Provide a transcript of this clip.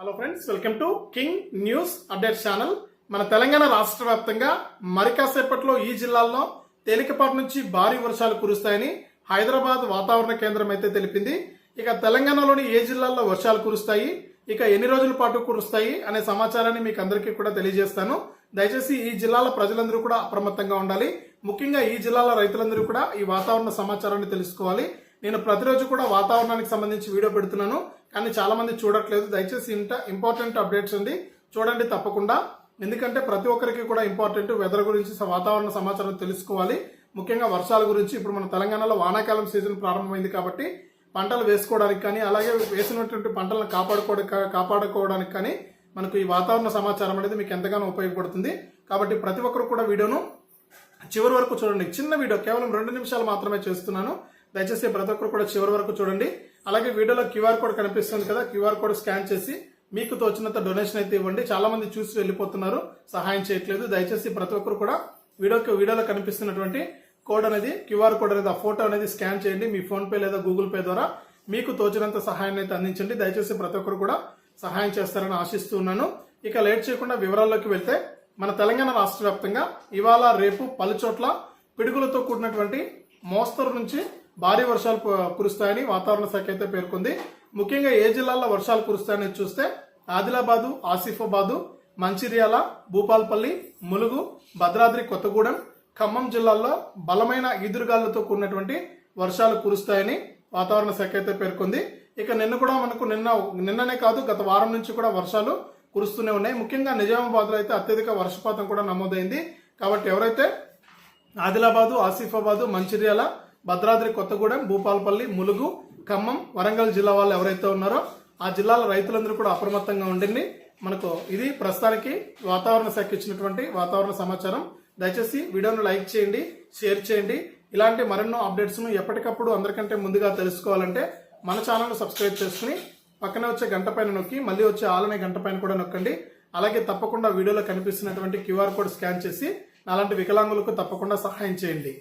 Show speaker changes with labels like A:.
A: Hello friends welcome to king news update channel మన తెలంగాణ రాష్ట్ర వ్యాప్తంగా మరికాసేపట్లో ఈ జిల్లాల్లో తేలికపాటి నుంచి భారీ వర్షాలు కురుస్తాయని హైదరాబాద్ వాతావరణ కేంద్రం అయితే తెలిపింది. ఇక తెలంగాణలోని ఏ జిల్లాల్లో వర్షాలు కురుస్తాయి ఇక ఎన్ని రోజుల పాటు కురుస్తాయి అనే సమాచారాన్ని మీకు అందరికీ కూడా తెలియజేస్తాను. దయచేసి ఈ జిల్లాల ప్రజలందరూ కూడా అప్రమత్తంగా ఉండాలి. ముఖ్యంగా ఈ జిల్లాల రైతులందరూ కూడా ఈ వాతావరణ సమాచారాన్ని తెలుసుకోవాలి. నేను ప్రతిరోజు కూడా వాతావరణానికి సంబంధించి వీడియో పెడుతున్నాను. కానీ చాలామంది చూడట్లేదు. దయచేసి ఇంట ఇంపార్టెంట్ అప్డేట్స్ అండి చూడండి తప్పకుండా. ఎందుకంటే ప్రతి ఒక్కరికి కూడా ఇంపార్టెంట్ వెదర్ గురించి వాతావరణ సమాచారం తెలుసుకోవాలి. ముఖ్యంగా వర్షాల గురించి ఇప్పుడు మన తెలంగాణలో వానాకాలం సీజన్ ప్రారంభమైంది కాబట్టి పంటలు వేసుకోవడానికి కానీ అలాగే వేసినటువంటి పంటలను కాపాడుకోవడం కాపాడుకోవడానికి కానీ మనకు ఈ వాతావరణ సమాచారం అనేది మీకు ఎంతగానో ఉపయోగపడుతుంది. కాబట్టి ప్రతి ఒక్కరు కూడా వీడియోను చివరి వరకు చూడండి. చిన్న వీడియో కేవలం రెండు నిమిషాలు మాత్రమే చేస్తున్నాను. దయచేసి ప్రతి ఒక్కరు కూడా చివరి వరకు చూడండి. అలాగే వీడియోలో క్యూఆర్ కోడ్ కనిపిస్తుంది కదా క్యూఆర్ కోడ్ స్కాన్ చేసి మీకు తోచినంత డొనేషన్ అయితే ఇవ్వండి. చాలా మంది చూసి వెళ్ళిపోతున్నారు సహాయం చేయట్లేదు. దయచేసి ప్రతి ఒక్కరు కూడా వీడియోకి వీడియోలో కనిపిస్తున్నటువంటి కోడ్ అనేది క్యూఆర్ కోడ్ అనేది ఆ ఫోటో అనేది స్కాన్ చేయండి. మీ ఫోన్ పే లేదా గూగుల్ పే ద్వారా మీకు తోచినంత సహాయాన్ని అయితే అందించండి. దయచేసి ప్రతి ఒక్కరు కూడా సహాయం చేస్తారని ఆశిస్తూ ఉన్నాను. ఇక లేట్ చేయకుండా వివరాల్లోకి వెళ్తే మన తెలంగాణ రాష్ట్ర వ్యాప్తంగా ఇవాళ రేపు పలు చోట్ల పిడుగులతో కూడినటువంటి మోస్తరు నుంచి భారీ వర్షాలు కురుస్తాయని వాతావరణ శాఖ అయితే పేర్కొంది. ముఖ్యంగా ఏ జిల్లాల్లో వర్షాలు కురుస్తాయని చూస్తే ఆదిలాబాదు ఆసిఫాబాదు మంచిర్యాల భూపాల్పల్లి ములుగు భద్రాద్రి కొత్తగూడెం ఖమ్మం జిల్లాల్లో బలమైన ఈదురుగాలులతో కూడినటువంటి వర్షాలు కురుస్తాయని వాతావరణ శాఖ అయితే పేర్కొంది. ఇక నిన్న కూడా మనకు నిన్న నిన్ననే కాదు గత వారం నుంచి కూడా వర్షాలు కురుస్తూనే ఉన్నాయి. ముఖ్యంగా నిజామాబాద్లో అయితే అత్యధిక వర్షపాతం కూడా నమోదైంది. కాబట్టి ఎవరైతే ఆదిలాబాదు ఆసిఫాబాదు మంచిర్యాల భద్రాద్రి కొత్తగూడెం భూపాలపల్లి ములుగు ఖమ్మం వరంగల్ జిల్లా వాళ్ళు ఎవరైతే ఉన్నారో ఆ జిల్లాల రైతులందరూ కూడా అప్రమత్తంగా ఉండండి. మనకు ఇది ప్రస్తుతానికి వాతావరణ శాఖ ఇచ్చినటువంటి వాతావరణ సమాచారం. దయచేసి వీడియోను లైక్ చేయండి షేర్ చేయండి. ఇలాంటి మరెన్నో అప్డేట్స్ను ఎప్పటికప్పుడు అందరికంటే ముందుగా తెలుసుకోవాలంటే మన ఛానల్ను సబ్స్క్రైబ్ చేసుకుని పక్కనే వచ్చే గంట పైన నొక్కి మళ్ళీ వచ్చే ఆలనే గంట పైన కూడా నొక్కండి. అలాగే తప్పకుండా వీడియోలో కనిపిస్తున్నటువంటి క్యూఆర్ కోడ్ స్కాన్ చేసి అలాంటి వికలాంగులకు తప్పకుండా సహాయం చేయండి.